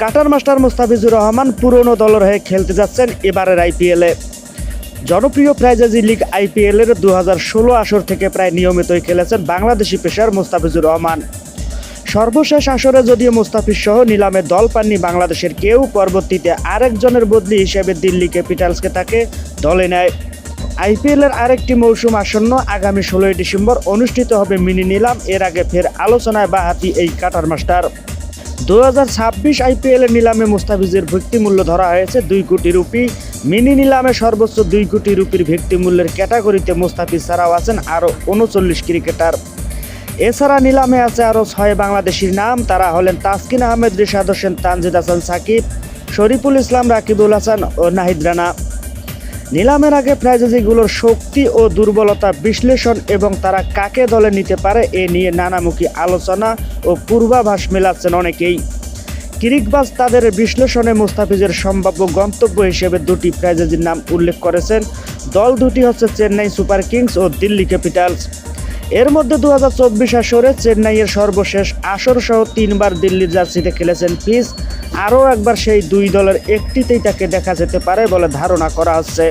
Cutter master Mustafizur Rahman পুরনো দলের হয়ে খেলতে যাচ্ছেন এবারের আইপিএলে জনপ্রিয় ফ্রাইজেজি লিগ আইপিএলের দু হাজার ষোলো আসর থেকে প্রায় নিয়মিতই খেলেছেন বাংলাদেশি পেশার মুস্তাফিজুর রহমান। সর্বশেষ আসরে যদিও মুস্তাফিজ সহ নিলামে দল পাননি বাংলাদেশের কেউ, পরবর্তীতে আরেকজনের বদলি হিসেবে দিল্লি ক্যাপিটালসকে তাকে দলে নেয়। আইপিএলের আরেকটি মৌসুম আসন্ন আগামী ষোলোই ডিসেম্বর অনুষ্ঠিত হবে মিনি নিলাম। এর আগে ফের আলোচনায় বাহাতি এই কাটার মাস্টার। দু হাজার ছাব্বিশ নিলামে মুস্তাফিজের ভিত্তিমূল্য ধরা হয়েছে দুই কোটি রুপি। মিনি নিলামে সর্বোচ্চ দুই কোটি রুপির ভিত্তিমূল্যের ক্যাটাগরিতে মুস্তাফিজ ছাড়াও আছেন আরও উনচল্লিশ ক্রিকেটার। এছাড়া নিলামে আছে আরও ছয় বাংলাদেশির নাম, তারা হলেন তাসকিন আহমেদ, রিশাদ হোসেন, তানজিদ হাসান, সাকিব, শরীফুল ইসলাম, রাকিবুল হাসান ও নাহিদ রানা। নিলামের আগে ফ্র্যাঞ্চাইজিগুলোর শক্তি ও দুর্বলতা বিশ্লেষণ এবং তারা কাকে দলে নিতে পারে এ নিয়ে নানামুখী আলোচনা ও পূর্বাভাস মেলাচ্ছেন অনেকেই। কিরিকবাজ তাদের বিশ্লেষণে মুস্তাফিজের সম্ভাব্য গন্তব্য হিসেবে দুটি ফ্র্যাঞ্চাইজির নাম উল্লেখ করেছেন। দল দুটি হচ্ছে চেন্নাই সুপার কিংস ও দিল্লি ক্যাপিটালস। এর মধ্যে দু হাজার চব্বিশ আসরে চেন্নাইয়ের সর্বশেষ আসর সহ তিনবার দিল্লির জার্সিতে খেলেছেন পিস আরও একবার সেই দুই দলের একটিতেই তাকে দেখা যেতে পারে বলে ধারণা করা হচ্ছে।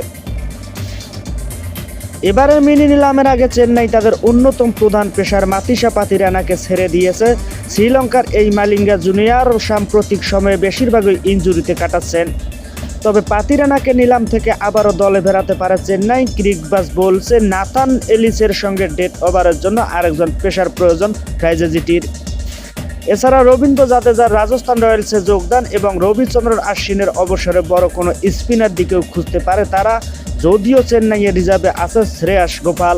এবারের মিনি নিলামের আগে চেন্নাই তাদের অন্যতম প্রধান পেশার মাতিসা পাতিরানাকে ছেড়ে দিয়েছে। শ্রীলঙ্কার এই মালিঙ্গা জুনিয়র সাম্প্রতিক সময়ে বেশিরভাগই ইনজুরিতে কাটাচ্ছেন। তবে পাতিরানাকে নিলাম থেকে আবারও দলে ফেরাতে পারে চেন্নাই। ক্রিকবাস বলছে, নাথান এলিসের সঙ্গে ডেট ওভারের জন্য আরেকজন পেশার প্রয়োজন ফ্রাইজেজিটির এছাড়া রবীন্দ্র জাদেজার রাজস্থান রয়্যালসে যোগদান এবং রবিচন্দ্রন আশ্বিনের অবসরে বড় কোনো স্পিনার দিকেও খুঁজতে পারে তারা, যদিও চেন্নাইয়ের রিজার্ভে আছে শ্রেয়াস গোপাল।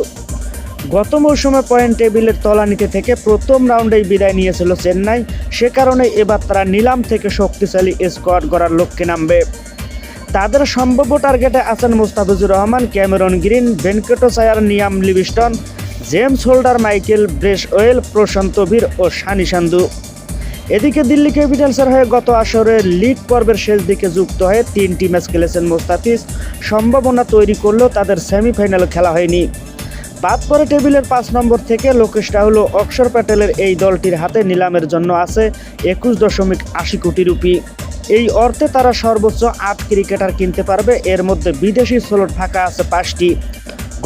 গত মৌসুমে পয়েন্ট টেবিলের তলানিতে থেকে প্রথম রাউন্ডেই বিদায় নিয়েছিল চেন্নাই, সে কারণে এবার তারা নিলাম থেকে শক্তিশালী স্কোয়াড গড়ার লক্ষ্যে নামবে। তাদের সম্ভাব্য টার্গেটে আছেন Mustafizur Rahman, Cameron green ভেঙ্কটেশায়ার নিয়াম Livingstone, James Holder, Michael brace well প্রশান্ত বীর ও সানি সান্ধু। এদিকে দিল্লি ক্যাপিটালসের হয়ে গত আসরে লিগ পর্বের শেষ দিকে যুক্ত হয়ে তিনটি ম্যাচ খেলেছেন মোস্তাফিজ। সম্ভাবনা তৈরি করলেও তাদের সেমিফাইনাল খেলা হয়নি। বাদ পরে টেবিলের পাঁচ নম্বর থেকে লোকেশ রাহুল ও অক্ষর প্যাটেলের এই দলটির হাতে নিলামের জন্য আছে একুশ দশমিক আশি কোটি রুপি। এই অর্থে তারা সর্বোচ্চ আট ক্রিকেটার কিনতে পারবে। এর মধ্যে বিদেশি স্লট ফাঁকা আছে পাঁচটি।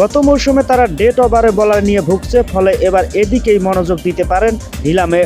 গত মৌসুমে তারা ডেট ওভারে বলার নিয়ে ভুগছে, ফলে এবার এদিকেই মনোযোগ দিতে পারেন নিলামে।